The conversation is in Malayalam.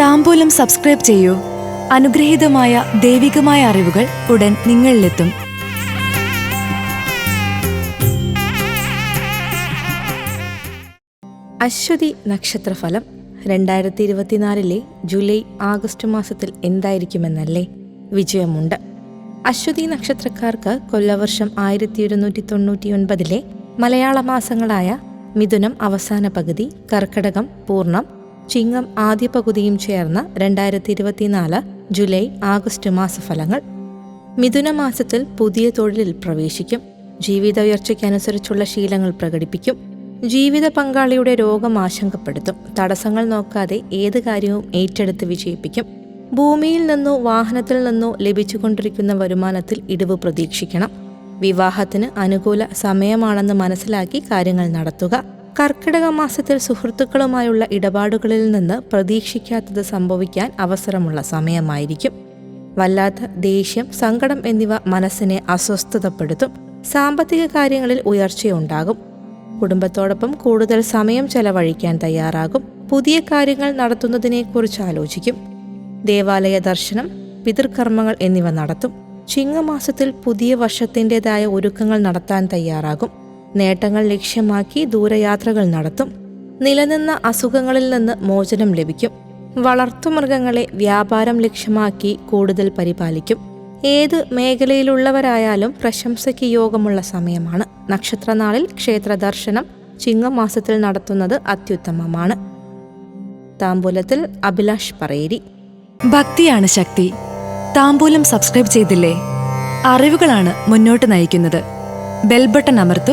താമ്പൂലം സബ്സ്ക്രൈബ് ചെയ്യൂ. അനുഗ്രഹീതമായ ദൈവികമായ അറിവുകൾ ഉടൻ നിങ്ങളിലെത്തും. അശ്വതി നക്ഷത്രഫലം രണ്ടായിരത്തി ഇരുപത്തിനാലിലെ ജൂലൈ ആഗസ്റ്റ് മാസത്തിൽ എന്തായിരിക്കുമെന്നല്ലേ വിജയമുണ്ട്. അശ്വതി നക്ഷത്രക്കാർക്ക് കൊല്ലവർഷം ആയിരത്തി ഒരുന്നൂറ്റി തൊണ്ണൂറ്റി ഒൻപതിലെ മലയാള മാസങ്ങളായ മിഥുനം അവസാന പകുതി കർക്കടകം പൂർണം ചിങ്ങം ആദ്യ പകുതിയും ചേർന്ന രണ്ടായിരത്തി ഇരുപത്തിനാല് ജൂലൈ ആഗസ്റ്റ് മാസഫലങ്ങൾ. മിഥുന മാസത്തിൽ പുതിയ തൊഴിലിൽ പ്രവേശിക്കും. ജീവിത ഉയർച്ചയ്ക്കനുസരിച്ചുള്ള ശീലങ്ങൾ പ്രകടിപ്പിക്കും. ജീവിത പങ്കാളിയുടെ രോഗം ആശങ്കപ്പെടുത്തും. തടസ്സങ്ങൾ നോക്കാതെ ഏത് കാര്യവും ഏറ്റെടുത്ത് വിജയിപ്പിക്കും. ഭൂമിയിൽ നിന്നോ വാഹനത്തിൽ നിന്നോ ലഭിച്ചുകൊണ്ടിരിക്കുന്ന വരുമാനത്തിൽ ഇടിവ് പ്രതീക്ഷിക്കണം. വിവാഹത്തിന് അനുകൂല സമയമാണെന്ന് മനസ്സിലാക്കി കാര്യങ്ങൾ നടത്തുക. കർക്കിടക മാസത്തിൽ സുഹൃത്തുക്കളുമായുള്ള ഇടപാടുകളിൽ നിന്ന് പ്രതീക്ഷിക്കാത്തത് സംഭവിക്കാൻ അവസരമുള്ള സമയമായിരിക്കും. വല്ലാത്ത ദേഷ്യം സങ്കടം എന്നിവ മനസ്സിനെ അസ്വസ്ഥതപ്പെടുത്തും. സാമ്പത്തിക കാര്യങ്ങളിൽ ഉയർച്ചയുണ്ടാകും. കുടുംബത്തോടൊപ്പം കൂടുതൽ സമയം ചെലവഴിക്കാൻ തയ്യാറാകും. പുതിയ കാര്യങ്ങൾ നടത്തുന്നതിനെക്കുറിച്ച് ആലോചിക്കും. ദേവാലയ ദർശനം പിതൃകർമ്മങ്ങൾ എന്നിവ നടത്തും. ചിങ്ങമാസത്തിൽ പുതിയ വർഷത്തിന്റെതായ ഒരുക്കങ്ങൾ നടത്താൻ തയ്യാറാകും. നേട്ടങ്ങൾ ലക്ഷ്യമാക്കി ദൂരയാത്രകൾ നടത്തും. നിലനിന്ന അസുഖങ്ങളിൽ നിന്ന് മോചനം ലഭിക്കും. വളർത്തുമൃഗങ്ങളെ വ്യാപാരം ലക്ഷ്യമാക്കി കൂടുതൽ പരിപാലിക്കും. ഏത് മേഖലയിലുള്ളവരായാലും പ്രശംസയ്ക്ക് യോഗമുള്ള സമയമാണ്. നക്ഷത്രനാളിൽ ക്ഷേത്ര ദർശനം ചിങ്ങമാസത്തിൽ നടത്തുന്നത് അത്യുത്തമമാണ്. താമ്പൂലത്തിൽ അഭിലാഷ് പറയേരി. ഭക്തിയാണ് ശക്തി. താമ്പൂലം സബ്സ്ക്രൈബ് ചെയ്തില്ലേ? അറിവുകളാണ് മുന്നോട്ട് നയിക്കുന്നത്. ബെൽബട്ടൺ അമർത്തു.